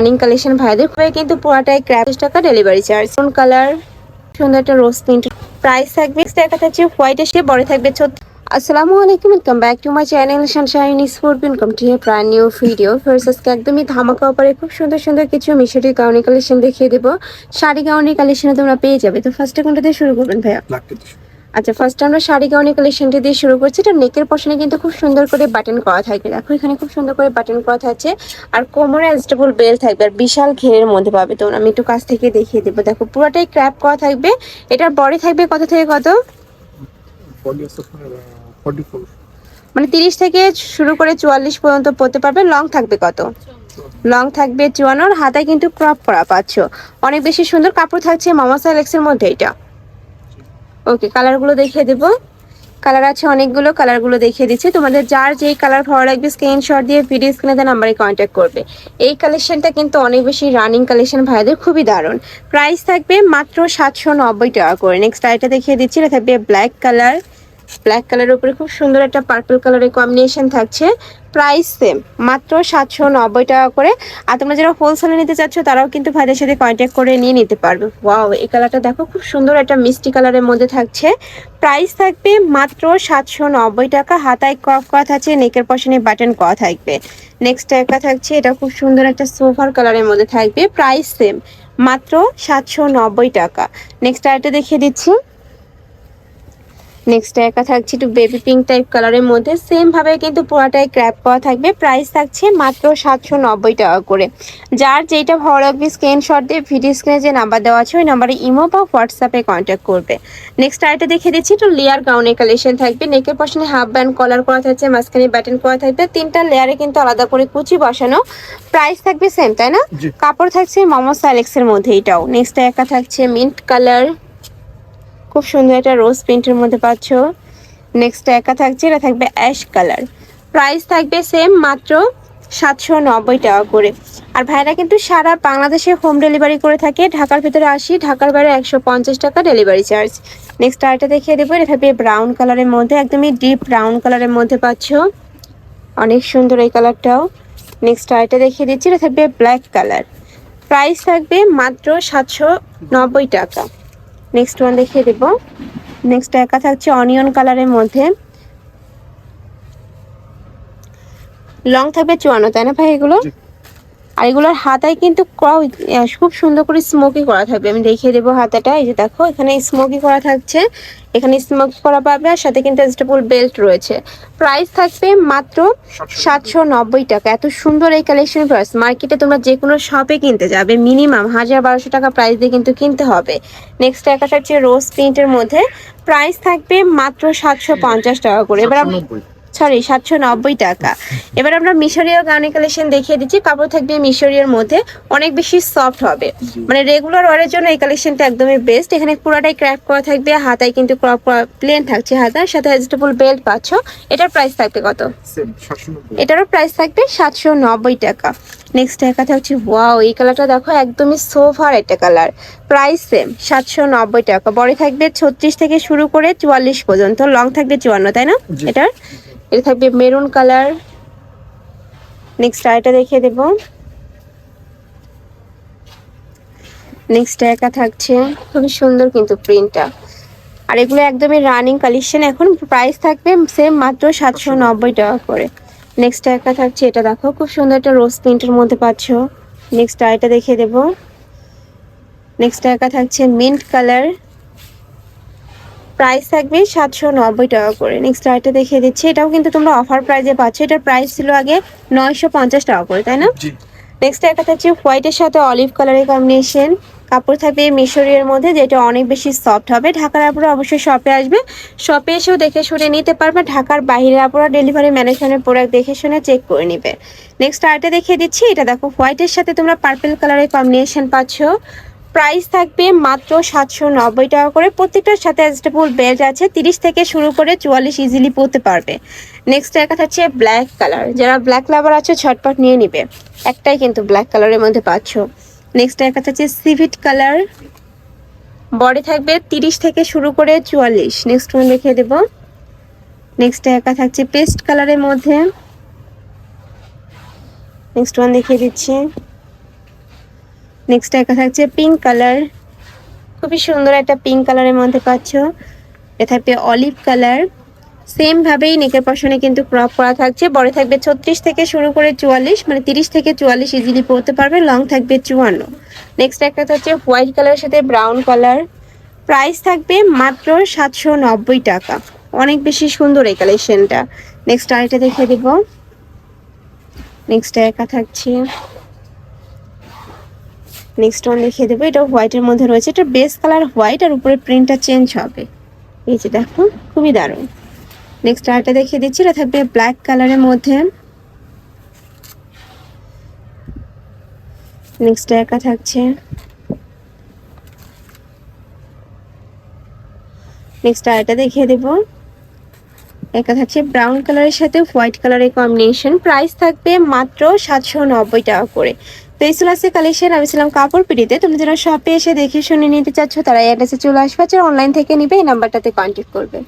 Running collection ভাইদের খুবই কিন্তু পুরাটাই ক্র্যাপ টাকা ডেলিভারি চার্জ কোন কালার সুন্দর একটা রোজ প্রিন্ট প্রাইস থাকবে টাকা থাকছে হোয়াইট এসে বড় থাকবে চোদ্দ আসসালামু আলাইকুম welcome back to my channel sunshine sport welcome to প্রায় নিউ ভিডিও ফার্স্ট আজকে একদমই ধামাকা অপারে খুব সুন্দর সুন্দর কিছু মিশরি গাউনি কালেকশন দেখিয়ে দেবো। শাড়ি গাউনি কালেকশনে তোমরা পেয়ে যাবে। তো ফার্স্টে কোনটা দিয়ে শুরু করবেন ভাইয়া? আচ্ছা ফার্স্ট আমরা শাড়ি গাউনি কালেকশনটা দিয়ে শুরু করছি। এটা নেকের পশনে কিন্তু খুব সুন্দর করে বাটন করা থাকবে দেখো এখানে খুব সুন্দর করে বাটন করা থাকছে। আর কোমরে অ্যাডজাস্টেবল বেল থাকবে আর বিশাল ঘেরের মধ্যে পাবে। তো আমি একটু কাছ থেকে দেখিয়ে দেবো। দেখো পুরোটাই ক্র্যাপ করা থাকবে। এটার বডি থাকবে কত থেকে কত? মানে তিরিশ থেকে শুরু করে চুয়াল্লিশ পর্যন্ত পড়তে পারবে। লং থাকবে কত? লং থাকবে চুয়ান্ন। আর হাতায় কিন্তু ক্রপ করা পাচ্ছ। অনেক বেশি সুন্দর কাপড় থাকছে মামা সাইলেক্সের মধ্যে এটা। ওকে, কালারগুলো দেখিয়ে দেব। কালার আছে অনেকগুলো, কালারগুলো দেখিয়ে দিচ্ছি। তোমাদের যার যেই কালার ভালো লাগবে স্ক্রিনশট দিয়ে ভিডিও স্ক্রিনে নাম্বারে কন্ট্যাক্ট করবে। এই কালেকশনটা কিন্তু অনেক বেশি রানিং কালেকশন ভাইদের খুবই দারুণ। প্রাইস থাকবে মাত্র সাতশো নব্বই টাকা করে। নেক্সট আইটা দেখিয়ে দিচ্ছি, এটা থাকবে ব্ল্যাক কালার ব্ল্যাক কালারের উপরে খুব সুন্দর একটা পার্পল কালারের কম্বিনেশন থাকছে। প্রাইস সেম মাত্র সাতশো নব্বই টাকা করে। আর তোমরা যারা হোলসেলে নিতে চাচ্ছ, তারাও কিন্তু ভাইদের সাথে কন্ট্যাক্ট করে নিয়ে নিতে পারবে। ওয়াও এই কালারটা দেখো, খুব সুন্দর একটা মিষ্টি কালারের মধ্যে থাকছে। প্রাইস থাকবে মাত্র সাতশো নব্বই টাকা। হাতায় ক্রপ করা থাকছে নেকের পশনে বাটন করা থাকবে। নেক্সট একটা থাকছে, এটা খুব সুন্দর একটা সোফার কালারের মধ্যে থাকবে। প্রাইস সেম মাত্র সাতশো নব্বই টাকা। নেক্সট আরেকটা দেখিয়ে দিচ্ছি। নেক্সট একা থাকছে একটু বেবি পিঙ্ক টাইপ কালারের মধ্যে। সেম ভাবে কিন্তু পুরাটাই ক্র্যাপ করা থাকবে। প্রাইস থাকছে মাত্র সাতশো নব্বই টাকা করে। যার যেটা ভালো লাগবে স্ক্রিনশট দিয়ে ভিডিও স্ক্রিনে যে নাম্বার দেওয়া আছে ওই নাম্বারে ইমো বা হোয়াটসঅ্যাপে কন্ট্যাক্ট করবে। নেক্সট আরেকটা দেখে দিচ্ছি একটু লেয়ার গাউনের কালেকশন থাকবে। নেকের পশনে হাফ ব্যান্ড কলার করা থাকছে মাঝখানে ব্যাটন করা থাকবে। তিনটা লেয়ারে কিন্তু আলাদা করে কুচি বসানো। প্রাইস থাকবে সেম তাই না? কাপড় থাকছে মোমো সাইলেক্সের মধ্যে এটাও। নেক্সট একা থাকছে মিন্ট কালার খুব সুন্দর একটা রোজ প্রিন্টের মধ্যে পাচ্ছ। নেক্সট একা থাকছে, এটা থাকবে অ্যাশ কালার প্রাইস থাকবে সেম মাত্র সাতশো নব্বই টাকা করে। আর ভাইরা কিন্তু সারা বাংলাদেশে হোম ডেলিভারি করে থাকে। ঢাকার ভিতরে আসি, ঢাকার বাইরে একশো পঞ্চাশ টাকা ডেলিভারি চার্জ নেক্সট আরেকটা দেখিয়ে দেবো, এটা থাকবে ব্রাউন কালারের মধ্যে, একদমই ডিপ ব্রাউন কালারের মধ্যে পাচ্ছ। অনেক সুন্দর এই কালারটাও নেক্সট আরেকটা দেখিয়ে দিচ্ছি, এটা থাকবে ব্ল্যাক কালার প্রাইস থাকবে মাত্র সাতশো নব্বই টাকা। নেক্সট ওয়ান দেখিয়ে দেব। নেক্সট একা থাকছে অনিয়ন কালারের মধ্যে। লং থাকবে চুয়ান্ন, তাই না ভাই এগুলো। আর এগুলোর হাতায় কিন্তু খুব সুন্দর করে স্মোকি করা থাকবে। আমি দেখিয়ে দেবো হাতাটা। এই যে দেখো এখানে স্মোকি করা থাকছে। এখানে স্মোক করা পাবে আর সাথে কিন্তু অ্যাডজাস্টেবল বেল্ট রয়েছে। প্রাইস থাকবে মাত্র সাতশো নব্বই। টাকা। এত সুন্দর এই কালেকশন প্রাইস মার্কেটে তোমরা যে কোনো শপে কিনতে যাবে। মিনিমাম হাজার বারোশো টাকা প্রাইস দিয়ে কিন্তু কিনতে হবে। নেক্সট একটা থাকছে রোজ প্রিন্টের মধ্যে। প্রাইস থাকবে মাত্র সাতশো পঞ্চাশ টাকা করে। এবার সরি সাতশো নব্বই টাকা। এবার আমরা মিশরীয় গাউনি কালেকশন দেখিয়ে দিচ্ছি। কাপড় থাকবে মিশরীয়র মধ্যে। অনেক বেশি সফট হবে। মানে রেগুলার ওয়ারের জন্য এই কালেকশনটা একদমই বেস্ট এখানে পুরাটাই ক্র্যাপ করা থাকবে। হাতায় কিন্তু ক্রপ করা প্লেন থাকছে হাতার। সাথে অ্যাডজাস্টেবল বেল্ট পাচ্ছ। এটার প্রাইস থাকবে কত? এটারও প্রাইস থাকবে সাতশো নব্বই টাকা। নেক্সট একটা থাকছে ওয়াও এই কালারটা দেখো একদমই সোফার একটা কালার প্রাইস সেম সাতশো নব্বই টাকা। বড় থাকবে ছত্রিশ থেকে শুরু করে চুয়াল্লিশ পর্যন্ত। লং থাকবে চুয়ান্ন তাই না। এটার? এটা থাকবে মেরুন কালার। নেক্সট আরেকটা দেখিয়ে দেবো। নেক্সট একা থাকছে। খুবই সুন্দর কিন্তু প্রিন্টটা আর এগুলো একদমই রানিং কালেকশন এখন প্রাইস থাকবে সেম মাত্র সাতশো নব্বই টাকা করে। নেক্সট একা থাকছে, এটা দেখো, খুব সুন্দর একটা রোজ প্রিন্টের মধ্যে পাচ্ছ। নেক্সট আরেকটা দেখিয়ে দেবো। নেক্সট একা থাকছে মিন্ট কালার প্রাইস থাকবে সাতশো নব্বই টাকা করে। নেক্সট আরেকটা দেখিয়ে দিচ্ছি এটাও কিন্তু তোমরা অফার প্রাইজে পাচ্ছ। এটার প্রাইস ছিল আগে নয়শো পঞ্চাশ টাকা করে তাই না? নেক্সট একটা থাকছে হোয়াইটের সাথে অলিভ কালারের কম্বিনেশন কাপড় থাকবে মিশরীয় মধ্যে যেটা অনেক বেশি সফট হবে। ঢাকার আপুরা অবশ্যই শপে আসবে। শপে এসেও দেখে শুনে নিতে পারবে। ঢাকার বাইরে আপুরা ডেলিভারি ম্যানেজমেন্টের প্রোডাক্ট দেখে শুনে চেক করে নিবে। নেক্সট আরেকটা দেখিয়ে দিচ্ছি এটা দেখো হোয়াইটের সাথে তোমরা পার্পেল কালারের কম্বিনেশন পাচ্ছ। প্রাইস থাকবে মাত্র সাতশো নব্বই টাকা করে। প্রত্যেকটার সাথে অ্যাডজাস্টেবল বেল্ট আছে, তিরিশ থেকে শুরু করে চুয়াল্লিশ ইজিলি পরতে পারবে। নেক্সট একটা থাকছে ব্ল্যাক কালার যারা ব্ল্যাক লাভার আছে ছটপট নিয়ে নিবে। একটাই কিন্তু ব্ল্যাক কালারের মধ্যে পাচ্ছ। নেক্সট একটা থাকছে সিভিট কালার বডি থাকবে তিরিশ থেকে শুরু করে চুয়াল্লিশ। নেক্সট ওয়ান দেখিয়ে দেবো। নেক্সট একা থাকছে পেস্ট কালারের মধ্যে। নেক্সট ওয়ান দেখিয়ে দিচ্ছি। নেক্সট একটা থাকছে পিঙ্ক কালার খুবই সুন্দর একটা পিঙ্ক কালারের মধ্যে পাচ্ছ। এ থাকবে অলিভ কালার সেম ভাবেই নেকের পশনে কিন্তু ক্রপ করা থাকছে। বড় থাকবে ছত্রিশ থেকে শুরু করে চুয়াল্লিশ মানে তিরিশ থেকে চুয়াল্লিশ ইজিলি পরতে পারবে লং থাকবে চুয়ান্ন। নেক্সট একটা হচ্ছে হোয়াইট কালারের সাথে ব্রাউন কালার প্রাইস থাকবে মাত্র সাতশো নব্বই টাকা। অনেক বেশি সুন্দর এই কালেকশনটা নেক্সট আরেকটা দেখে দিব। নেক্সট একা থাকছে নেক্সট ওয়ান দেখিয়ে দেবো। এটা হোয়াইটের মধ্যে রয়েছে। এটা বেস কালার হোয়াইট আর উপরে প্রিন্টটা চেঞ্জ হবে। এই যে দেখো খুবই দারুণ। নেক্সট আরেকটা দেখিয়ে দিচ্ছি। এটা থাকবে ব্ল্যাক কালারের মধ্যে। নেক্সট একা থাকছে। নেক্সট আরেকটা দেখিয়ে দেবো। একা থাকছে। ব্রাউন কালারের সাথে হোয়াইট কালারের কম্বিনেশন প্রাইস থাকবে মাত্র সাতশো নব্বই টাকা করে। তো এই ছিল কালেকশন, আমি ছিলাম কাপড় পিড়িতে। তুমি যারা শপে এসে দেখে শুনে নিতে চাচ্ছ তারা অ্যাড্রেসে চলে আসবে। অনলাইন থেকে নিবে, এই নাম্বারটাতে কন্ট্যাক্ট করবে।